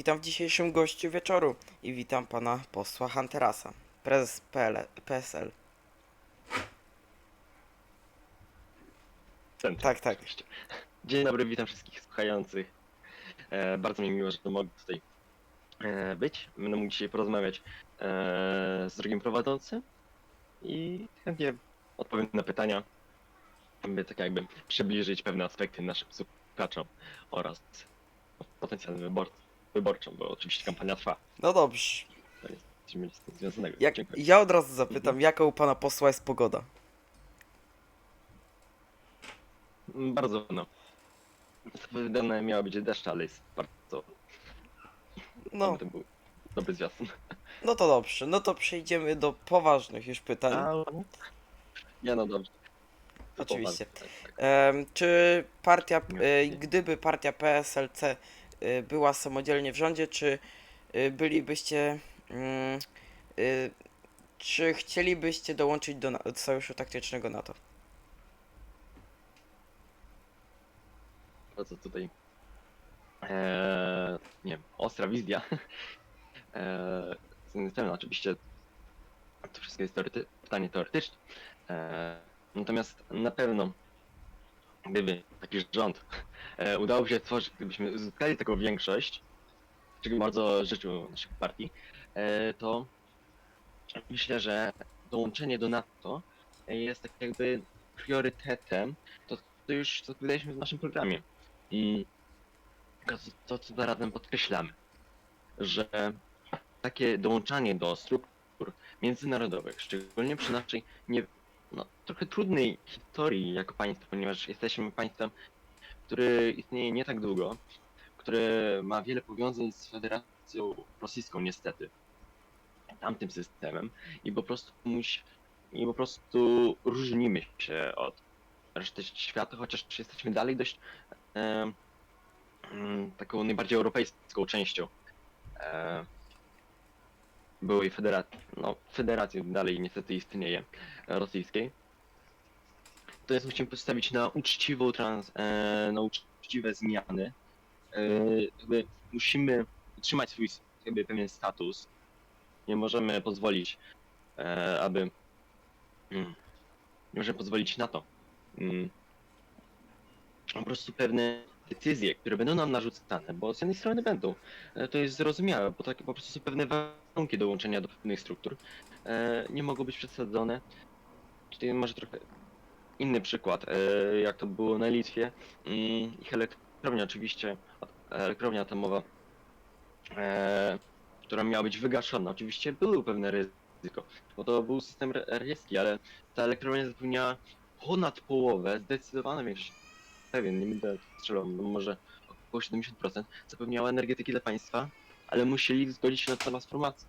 Witam w dzisiejszym gościu wieczoru i witam pana posła Hunterasa, prezes PL, PSL. Ten, Tak, tak. oczywiście. Dzień dobry, witam wszystkich słuchających. E, bardzo mi miło, że mogę tutaj e, być. Będę mógł dzisiaj porozmawiać e, z drugim prowadzącym i chętnie odpowiem na pytania, aby tak jakby przybliżyć pewne aspekty naszym słuchaczom oraz potencjalnym wybor wyborczom, bo oczywiście kampania trwa. No dobrze. To jest coś mieć z tym związanego. Jak, Dziękuję. ja od razu zapytam, Mhm. jaka u pana posła jest pogoda? Mm, Bardzo no. Zapowiedziane miało być deszcz, ale jest bardzo. No, To był dobry zwiastun. no to dobrze. No to przejdziemy do poważnych już pytań. Nie no dobrze. Oczywiście. tak. Em, czy partia, Nie, e, gdyby partia PSLC była samodzielnie w rządzie, czy e, bylibyście, mm, e, czy chcielibyście dołączyć do, sojuszu taktycznego NATO? To co tutaj. Eee, nie ostra wizja. Eee, oczywiście to wszystko jest teorety pytanie teoretyczne. Eee, natomiast na pewno gdyby taki rząd e, udało się stworzyć, gdybyśmy uzyskali taką większość, czego bardzo życzył naszych partii, e, to myślę, że dołączenie do NATO jest tak jakby priorytetem, to, to już co w naszym programie. I to, to co zarazem podkreślamy, że takie dołączanie do struktur międzynarodowych, szczególnie przy naszej nie, no, trochę trudnej historii jako państwo, ponieważ jesteśmy państwem, które istnieje nie tak długo, które ma wiele powiązań z Federacją Rosyjską niestety, tamtym systemem i po prostu musi, i po prostu różnimy się od reszty świata, chociaż jesteśmy dalej dość e, taką najbardziej europejską częścią e, byłej federacji, no federacji dalej niestety istnieje, e, rosyjskiej. To jest musimy postawić na uczciwą trans, e, na uczciwe zmiany. E, musimy utrzymać swój jakby pewien status. Nie możemy pozwolić, e, aby mm, nie możemy pozwolić na to. Mm, po prostu pewne decyzje, które będą nam narzucane, bo z jednej strony będą, e, to jest zrozumiałe, bo takie po prostu są pewne warunki dołączenia do pewnych struktur, e, nie mogą być przesadzone. Tutaj może trochę inny przykład, e, jak to było na Litwie. Mm, Ich elektrownia oczywiście, elektrownia atomowa, e, która miała być wygaszona, oczywiście było pewne ryzyko, bo to był system re- radziecki, ale ta elektrownia zapewniała ponad połowę, zdecydowana większość, pewien, nie będę strzelał, może około 70% zapewniała energetyki dla państwa, ale musieli zgodzić się na transformację.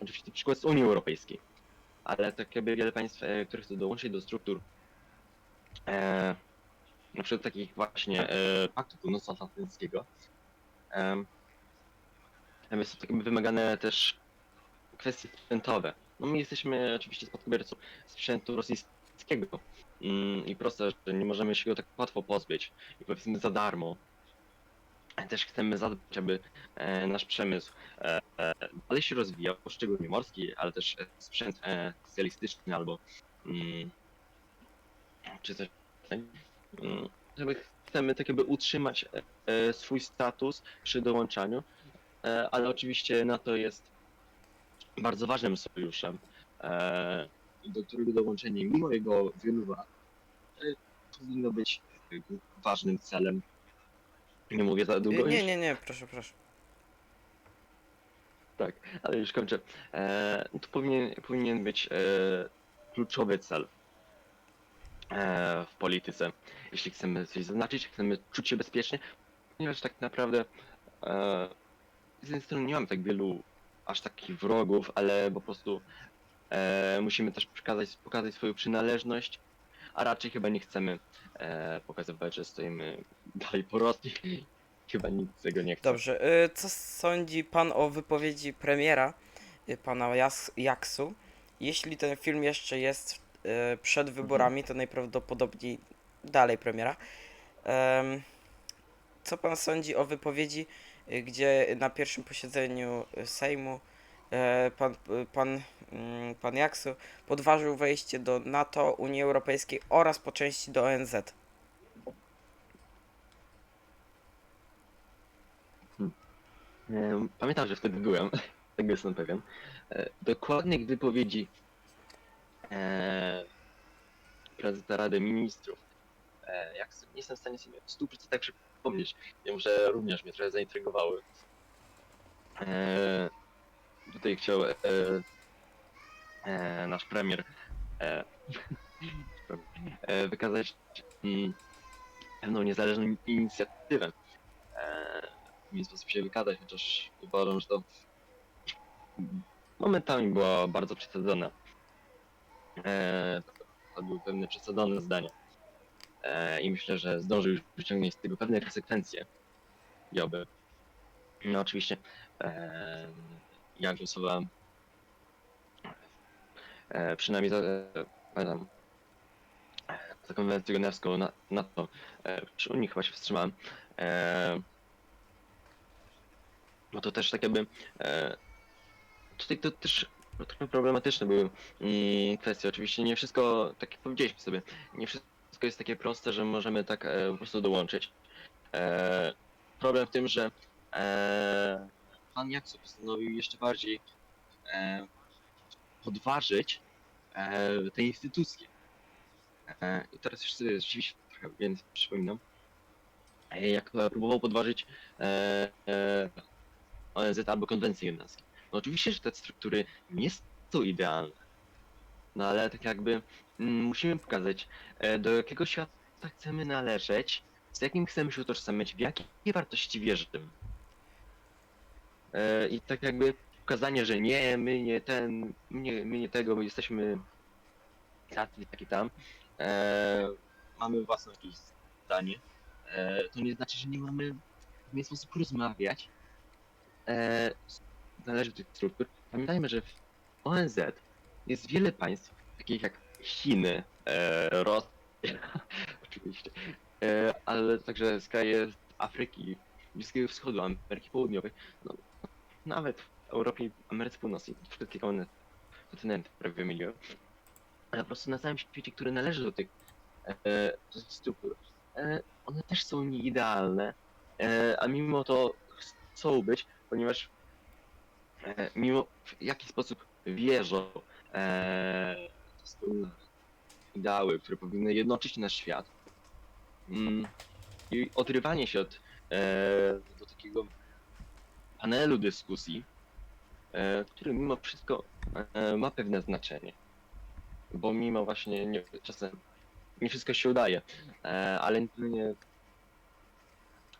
Oczywiście przykład z Unii Europejskiej, ale tak jakby wiele państw, e, które chcą dołączyć do struktur e, na przykład takich właśnie e, Paktu Północnoatlantyckiego, e, są tak jakby wymagane też kwestie sprzętowe. No my jesteśmy oczywiście spadkobiercą sprzętu rosyjskiego mm, i proste, że nie możemy się go tak łatwo pozbyć i powiedzmy za darmo. Też chcemy zadbać, aby e, nasz przemysł e, e, dalej się rozwijał, szczególnie morski, ale też sprzęt specjalistyczny albo mm, czy coś mm, żeby chcemy tak jakby utrzymać swój status przy dołączaniu, ale oczywiście NATO jest bardzo ważnym sojuszem, do którego dołączenie mimo jego wielu wad powinno być ważnym celem. Nie mówię za długo. Nie, już? nie, nie, proszę, proszę. Tak, ale już kończę. E, to powinien, powinien być e, kluczowy cel e, w polityce. Jeśli chcemy coś zaznaczyć, chcemy czuć się bezpiecznie, ponieważ tak naprawdę e, z jednej strony nie mamy tak wielu aż takich wrogów, ale po prostu e, musimy też przekazać, pokazać swoją przynależność, a raczej chyba nie chcemy e, pokazywać, że stoimy dalej po Rosji. Chyba nikt tego nie chce. Dobrze, y, co sądzi pan o wypowiedzi premiera, y, pana Jas- Jaksu? Jeśli ten film jeszcze jest y, przed wyborami, to najprawdopodobniej dalej premiera. Em, co pan sądzi o wypowiedzi gdzie na pierwszym posiedzeniu Sejmu e, pan, pan, pan Jaksu podważył wejście do NATO, Unii Europejskiej oraz po części do ONZ. E, Pamiętam, że wtedy byłem, tego jestem pewien. E, Dokładnych wypowiedzi e, prezesa Rady Ministrów, e, jak nie jestem w stanie sobie w 100% przypomnieć, wiem, że również mnie trochę zaintrygowały. E, Tutaj chciał e, e, nasz premier e, e, wykazać pewną niezależną inicjatywę. E, w inny sposób się wykazać, chociaż uważam, że to momentami było bardzo przesadzone. To były pewne przesadzone zdania. I myślę, że zdążył już wyciągnąć z tego pewne konsekwencje. I oby. No oczywiście e, ja głosowałem e, przynajmniej za, e, pamiętam, za konwencję genewską na, na to, e, przy Unii chyba się wstrzymałem. E, no to też tak jakby. E, tutaj to też trochę problematyczne były mm, kwestie. Oczywiście nie wszystko, tak jak powiedzieliśmy sobie, nie wszystko jest takie proste, że możemy tak e, po prostu dołączyć. E, problem w tym, że e, pan Jakso postanowił jeszcze bardziej e, podważyć e, te instytucje. E, I teraz już sobie rzeczywiście trochę więcej przypominam. E, jak próbował podważyć e, e, ONZ albo konwencję genewską. No oczywiście, że te struktury nie są idealne. No ale tak jakby mm, musimy pokazać, e, do jakiego świata chcemy należeć, z jakim chcemy się utożsamiać, w jakie wartości wierzymy. E, I tak jakby pokazanie, że nie, my nie ten, my nie, my nie tego, my jesteśmy tacy, taki tam, e, mamy własne jakieś zdanie, e, to nie znaczy, że nie mamy w nie sposób rozmawiać, e, należy do tych struktur. Pamiętajmy, że w ONZ jest wiele państw, takich jak Chiny, e, Rosja, oczywiście, e, ale także kraje Afryki, Bliskiego Wschodu, Ameryki Południowej, no, nawet Europie i Ameryce Północnej, wszystkie kontynenty, kontynenty prawie wymieniłem, ale po prostu na całym świecie, który należy do tych, e, struktur, e, one też są nieidealne, e, a mimo to chcą być, ponieważ e, mimo w jaki sposób wierzą e, wspólne ideały, które powinny jednoczyć nasz świat. Mm, I odrywanie się od e, do takiego panelu dyskusji, który mimo wszystko e, ma pewne znaczenie. Bo mimo właśnie nie, czasem nie wszystko się udaje, e, ale nie,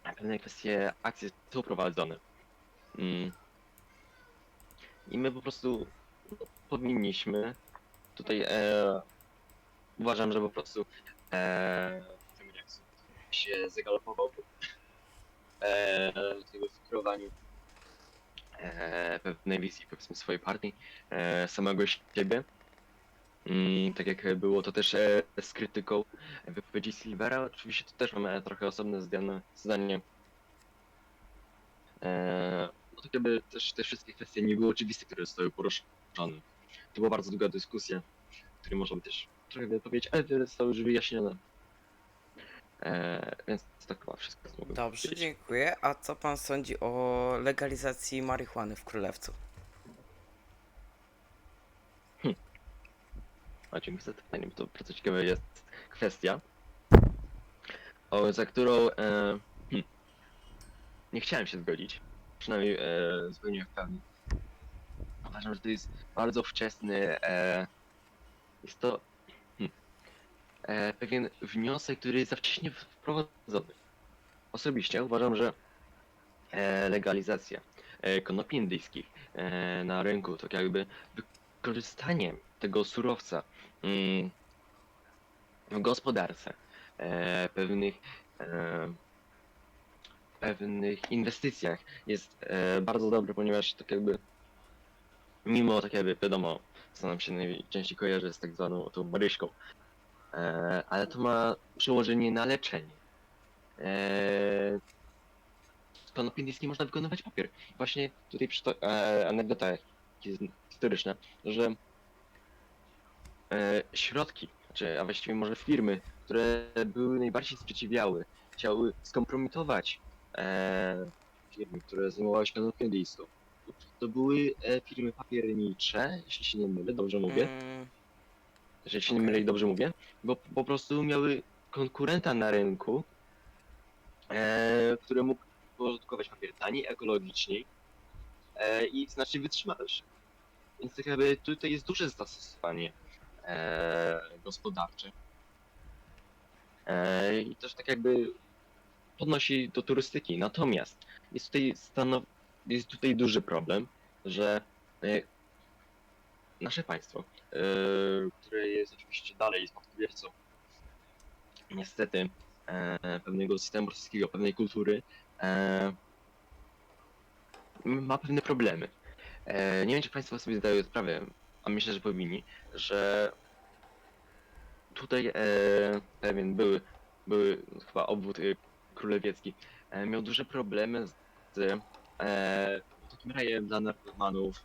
pewne kwestie akcje są prowadzone. Mm. I my po prostu powinniśmy tutaj e, uważam, że po prostu e, się zagalopował e, w tego kreowaniu pewnej wizji powiedzmy swojej partii, e, samego siebie. Mm, tak jak było to też e, z krytyką wypowiedzi Silvera, oczywiście to też mamy trochę osobne zdanie. zdanie. E, no tak jakby też te wszystkie kwestie nie były oczywiste, które zostały poruszone. To była bardzo długa dyskusja, której można by też trochę wypowiedzieć, ale wiele zostało już wyjaśnione. E, więc to chyba wszystko, co mogę Dobrze, powiedzieć. dziękuję. A co pan sądzi o legalizacji marihuany w Królewcu? A dziękuję za to pytanie, bo to bardzo ciekawa jest kwestia, o, za którą e, hmm, nie chciałem się zgodzić, przynajmniej e, zupełnie w pełni. Uważam, że to jest bardzo wczesny, e, jest to e, pewien wniosek, który jest za wcześnie wprowadzony. Osobiście uważam, że e, legalizacja e, konopi indyjskich na rynku, tak jakby wykorzystanie tego surowca mm, w gospodarce, pewnych, pewnych inwestycjach jest bardzo dobry, ponieważ tak jakby mimo tak jakby wiadomo, co nam się najczęściej kojarzy z tak zwaną tą Maryśką, e, ale to ma przełożenie na leczenie. E, konopienickiej można wykonywać papier. Właśnie tutaj przyto- e, anegdota his- historyczna, że e, środki, czy a właściwie może firmy, które były najbardziej sprzeciwiały, chciały skompromitować e, firmy, które zajmowały się konopienictwą. To były e, firmy papiernicze, jeśli się nie mylę, dobrze mówię Mm, że się nie mylę i dobrze mówię, bo po prostu miały konkurenta na rynku, e, który mógł produkować papier taniej, ekologiczniej e, i znacznie wytrzymalszy. Więc tak jakby tutaj jest duże zastosowanie e, gospodarcze. E, I też tak jakby podnosi do turystyki. Natomiast jest tutaj, stanow- jest tutaj duży problem, że e, nasze państwo, e, które jest oczywiście dalej spadkobiercą niestety e, pewnego systemu rosyjskiego, pewnej kultury, e, ma pewne problemy. Nie wiem, czy Państwo sobie zdają sprawę, a myślę, że powinni, że tutaj pewien były, były chyba obwód królewiecki miał duże problemy z takim rajem dla narkomanów,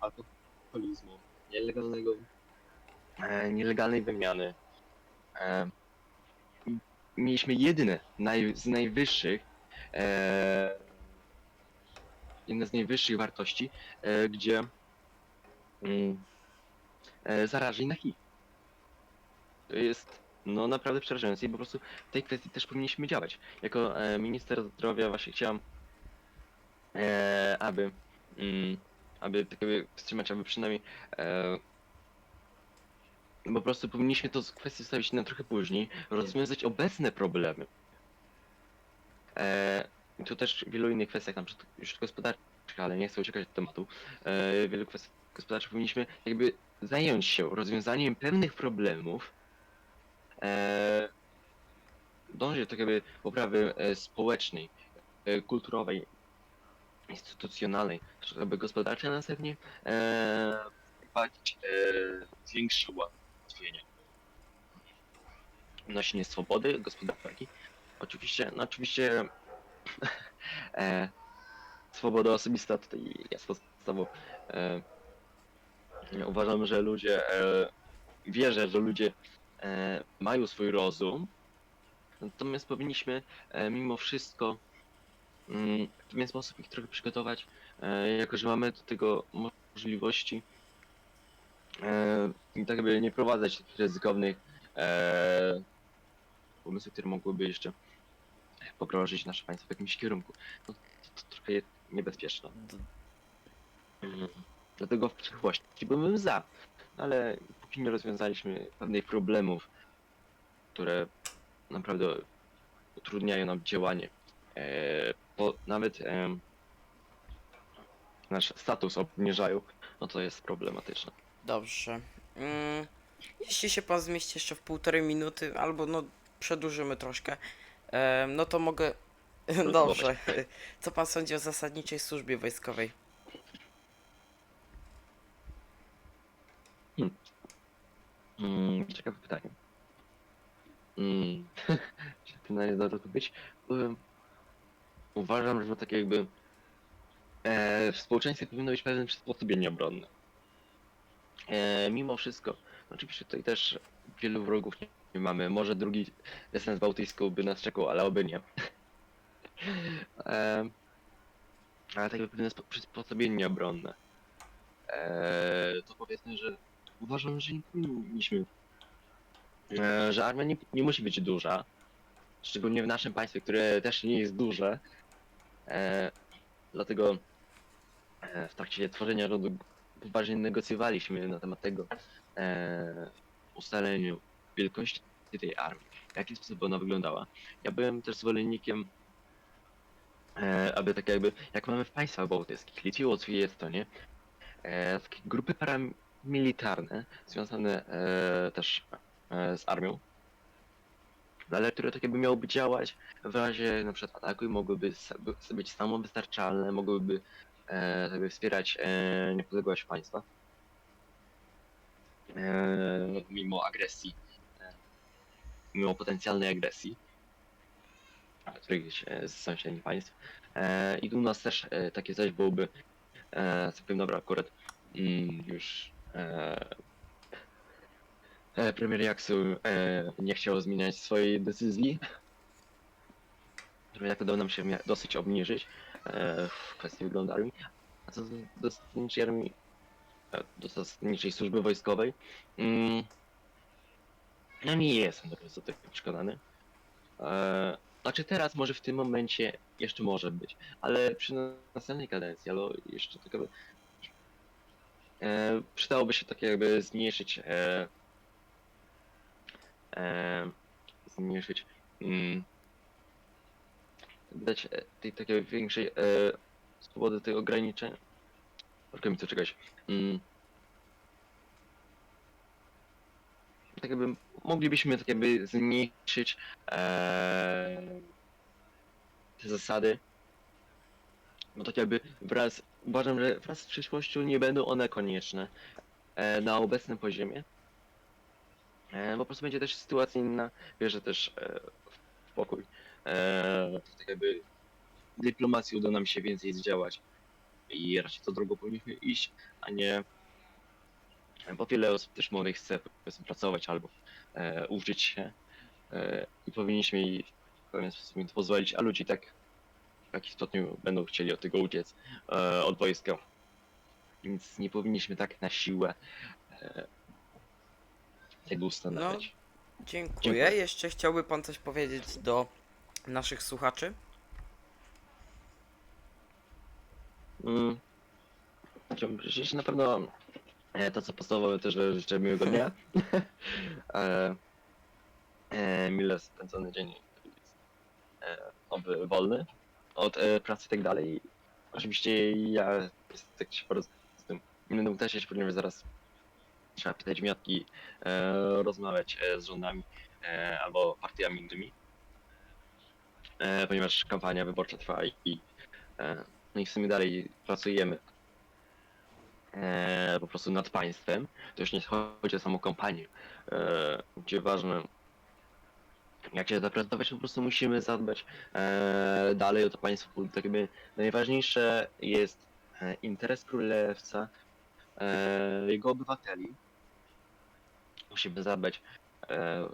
alkoholizmu, nielegalnego, e, nielegalnej wymiany. E, mieliśmy jedyne naj, z najwyższych, e, jedne z najwyższych wartości, e, gdzie mm, e, zarażeni na HIV. To jest no naprawdę przerażające i po prostu w tej kwestii też powinniśmy działać. Jako e, minister zdrowia właśnie chciałem, e, aby, mm, aby tak jakby wstrzymać, aby przynajmniej e, po prostu powinniśmy to z kwestię stawić na trochę później, rozwiązać obecne problemy. E, tu też w wielu innych kwestiach, na przykład już gospodarczych, ale nie chcę uciekać od tematu, e, w wielu kwestiach gospodarczych powinniśmy jakby zająć się rozwiązaniem pewnych problemów, e, dążyć do tak jakby poprawy e, społecznej, e, kulturowej, instytucjonalnej, czy jakby gospodarczej, a następnie e, wprowadzić e, większe ułatwienia. Nosienie swobody gospodarki. Oczywiście, no oczywiście e, swoboda osobista tutaj jest podstawą. E, uważam, że ludzie, e, wierzę, że ludzie e, mają swój rozum, natomiast powinniśmy e, mimo wszystko mm, w pewien sposób ich trochę przygotować, e, jako że mamy do tego możliwości e, i tak jakby nie prowadzać takich ryzykownych e, pomysłów, które mogłyby jeszcze pokrążyć nasze państwo w jakimś kierunku. No, to, to trochę jest niebezpieczne. d- Mhm. Dlatego w przyszłości byłbym za, ale póki nie rozwiązaliśmy pewnych problemów, które naprawdę utrudniają nam działanie, bo nawet e, nasz status obniżają, no to jest problematyczne. dobrze. Mm, jeśli się pan zmieści jeszcze w półtorej minuty, albo no przedłużymy troszkę, e, no to mogę. Dobrze. Co pan sądzi o zasadniczej służbie wojskowej? Mm, ciekawe pytanie. Mm, czy to na nie da być? Um, uważam, że tak jakby e, w społeczeństwie powinno być pewne przysposobienie obronne. E, mimo wszystko, oczywiście tutaj też wielu wrogów nie, nie mamy. Może drugi desant bałtycki by nas czekał, ale oby nie. e, ale tak jakby pewne spo- przysposobienie obronne. E, to powiedzmy, że uważam, że nie powinniśmy. E, że armia nie, nie musi być duża. Szczególnie w naszym państwie, które też nie jest duże. E, dlatego e, w trakcie tworzenia rządu poważnie negocjowaliśmy na temat tego e, ustaleniu wielkości tej armii. W jaki sposób ona wyglądała. Ja byłem też zwolennikiem e, aby tak jakby, jak mamy w państwach bałtyckich, Litwie, Łotwie i Estonie, e, takie grupy paramilitarne związane e, też e, z armią, ale które tak jakby miałyby działać w razie na przykład ataku i mogłyby być samowystarczalne, mogłyby e, jakby wspierać e, niepodległość państwa e, mimo agresji, e, mimo potencjalnej agresji. Którychś e, z sąsiednich państw. E, I u nas też e, takie coś byłoby e, całkiem dobre akurat. Mm, już e, e, premier Jaksu e, nie chciał zmieniać swojej decyzji. To udało nam się dosyć obniżyć e, w kwestii wyglądu armii. A co do zasadniczej armii, e, do zasadniczej służby wojskowej, mm, no nie jestem do końca tego przekonany. E, znaczy teraz może w tym momencie jeszcze może być, ale przy następnej kadencji, albo jeszcze tylko e, przydałoby się tak jakby zmniejszyć e, e, zmniejszyć mm, dać e, tej takiej większej e, swobody tych ograniczeń. Troszkę mi to czegoś. Mm, tak jakby moglibyśmy tak jakby zmniejszyć e, te zasady. Bo tak jakby wraz, uważam, że wraz z przyszłością nie będą one konieczne e, na obecnym poziomie. E, po prostu będzie też sytuacja inna, wierzę też e, w pokój. Tak jakby dyplomacji uda nam się więcej zdziałać i raczej tą drogą powinniśmy iść, a nie bo wiele osób też młodych chce pracować albo e, uczyć się e, i powinniśmy w pewien sposób im to pozwolić, a ludzie tak w jakimś stopniu będą chcieli od tego uciec, e, od wojska. Więc nie powinniśmy tak na siłę e, tego ustanawiać. Dziękuję. Dziękuję. Jeszcze chciałby pan coś powiedzieć do naszych słuchaczy? Mm. Chciałbym życzyć na pewno e, to co podstawowe też że życzę miłego dnia. e, e, mile spędzony dzień e, oby wolny od e, pracy i tak dalej. Oczywiście ja jest tak się poroz- z tym nie będę mógł też się, ponieważ zaraz trzeba pytać miotki, e, rozmawiać e, z rządami e, albo partiami innymi. E, ponieważ kampania wyborcza trwa i, i e, no i w sumie dalej pracujemy e, po prostu nad państwem. To już nie chodzi o samą kampanię, e, gdzie ważne jak się zaprezentować, po prostu musimy zadbać e, dalej o to państwo. Tak jakby najważniejsze jest e, interes królewca, e, jego obywateli. Musimy zadbać e,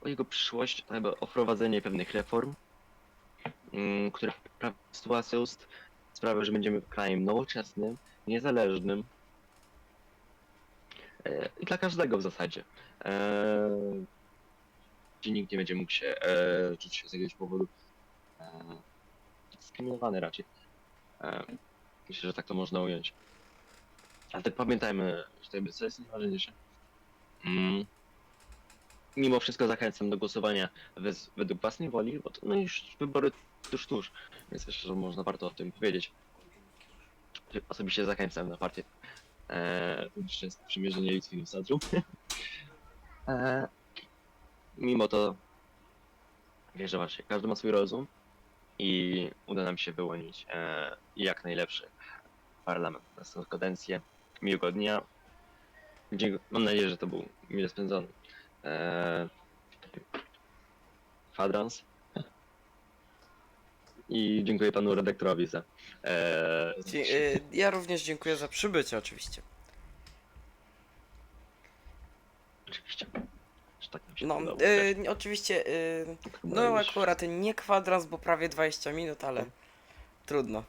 o jego przyszłość, jakby o wprowadzenie pewnych reform, mm, które poprawią ust- sprawę, że będziemy krajem nowoczesnym, niezależnym e, i dla każdego w zasadzie. E, gdzie nikt nie będzie mógł się e, czuć się z jakiegoś powodu e, dyskryminowany raczej. E, myślę, że tak to można ująć. Ale tak pamiętajmy, że to jest najważniejsze. Mm. Mimo wszystko zachęcam do głosowania wez, według własnej woli, bo to no już wybory tuż tuż, więc myślę, że można warto o tym powiedzieć. Osobiście zachęcam na partię e, Zwycięstwo Przymierzenie Litwinów Centrum. e, mimo to wierzę właśnie, każdy ma swój rozum i uda nam się wyłonić e, jak najlepszy parlament na następną kadencję. Miłego dnia. Dzie- Mam nadzieję, że to był mile spędzony e, kwadrans. I dziękuję panu redaktorowi za. E, Dzie- y, ja również dziękuję za przybycie oczywiście. Oczywiście. Że tak nam się No, udało. y, oczywiście, y, no akurat nie kwadrans, bo prawie 20 minut, ale trudno.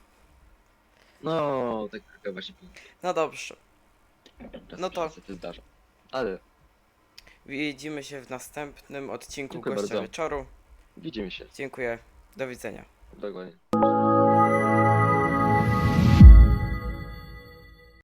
No, tak trochę właśnie. No dobrze, czasem No to- się niestety zdarza. Ale widzimy się w następnym odcinku Dziękuję Gościa bardzo. Wieczoru. widzimy się. Dziękuję, do widzenia. Dokładnie.